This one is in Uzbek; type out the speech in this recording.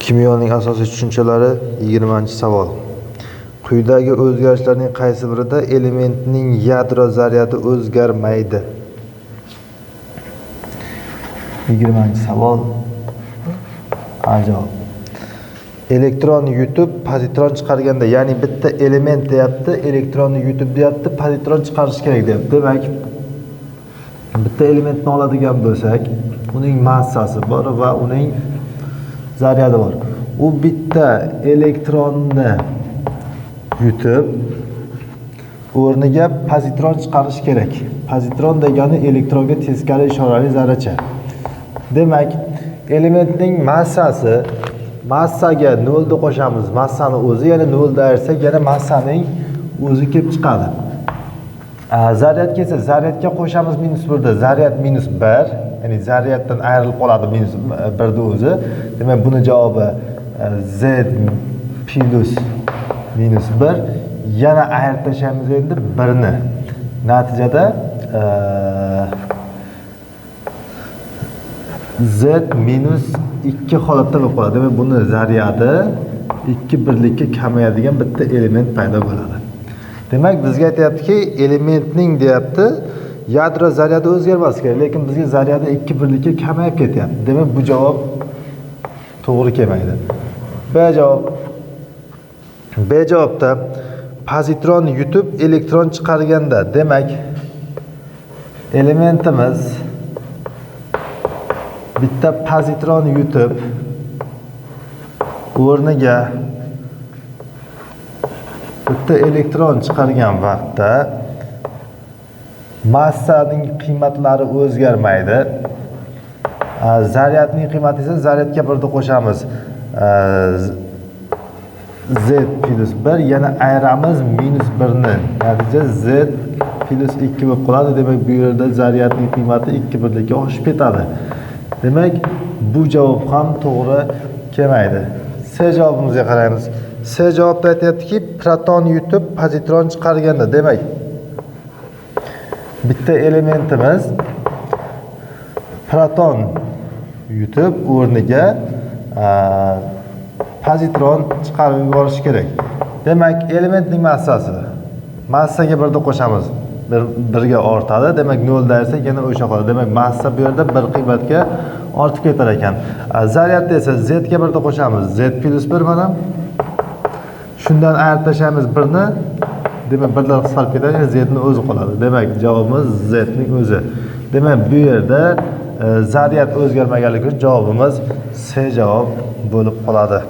Kimyoning asosiy tushunchalari 20-savol. Quyidagi o'zgarishlarning qaysi birida elementning yadro zaryadi o'zgarmaydi? 20-savol. A javob. Elektron yutib, pozitron chiqarganda, ya'ni bitta element deyapti, elektronni yutib deyapti, pozitron chiqarish kerak deyapti. Demak, bitta elementni oladigan bo'lsak, uning massasi bor va uning zaryadi bor. U bitta elektronni yutib o'rniga pozitron chiqarish kerak. Pozitron degani elektronga teskari ishorali zarracha. Demak, elementning massasi massaga 0 ni qo'shamiz. Massani o'zi yana 0 da ayirsak, yana massaning o'zi kelib chiqadi. Zaryadga esa zaryadga qo'shamiz minus 1 zaryad minus 1, ya'ni zaryaddan ayrilib qoladi minus 1 o'zi. Demak, buni javobi e, z plus minus 1 yana ayirib tashlaymiz endi 1 ni. Natijada e, z minus 2 holatda bo'lib qoladi. Demak, buni zaryadi 2 birlikka kamayadigan bitta element paydo bo'ladi. Demak, bizga aytayaptiki, elementning deyapti, yadro zaryadi o'zgarmas kerak, lekin bizga zaryadi 2 birlikka kamayib ketyapti. Demak, bu javob to'g'ri kelmaydi. B javob. B javobda pozitron yutib elektron chiqarganda, demak, elementimiz bitta pozitron yutib o'rniga bitta elektron chiqargan vaqtda massaning qiymatlari o'zgarmaydi. Zaryadning qiymati esa zaryadga 1 ni qo'shamiz. z plus bir yana ayiramiz minus 1 ni. Natija z plus ikki bo'lib qoladi. Demak, bu yerda zaryadning qiymati 2 birlikka oshib ketadi. Demak, bu javob ham to'g'ri kelmaydi. C javobimizga qaraymiz. C javobda aytayaptiki, proton yutib pozitron chiqarganda, demak, bitta elementimiz proton yutib o'rniga e, pozitron chiqarib yuborish kerak. Demak, elementning massasi massaga 1 ni qo'shamiz. 1 ga ortadi. Demak, 0 esa yana o'sha qoladi. Demak, massa bu yerda 1 qiymatga ortib ketar ekan. E, zaryadda esa z ga 1 ni qo'shamiz. z plyus 1 mana. Shundan ayirib tashlaymiz 1 ni. Demak, birlar qisqarib ketadi, z o'zi qoladi. Demak, javobimiz z o'zi. Demak, bu yerda e, zaryad o'zgarmaganligi uchun javobimiz C javob bo'lib qoladi.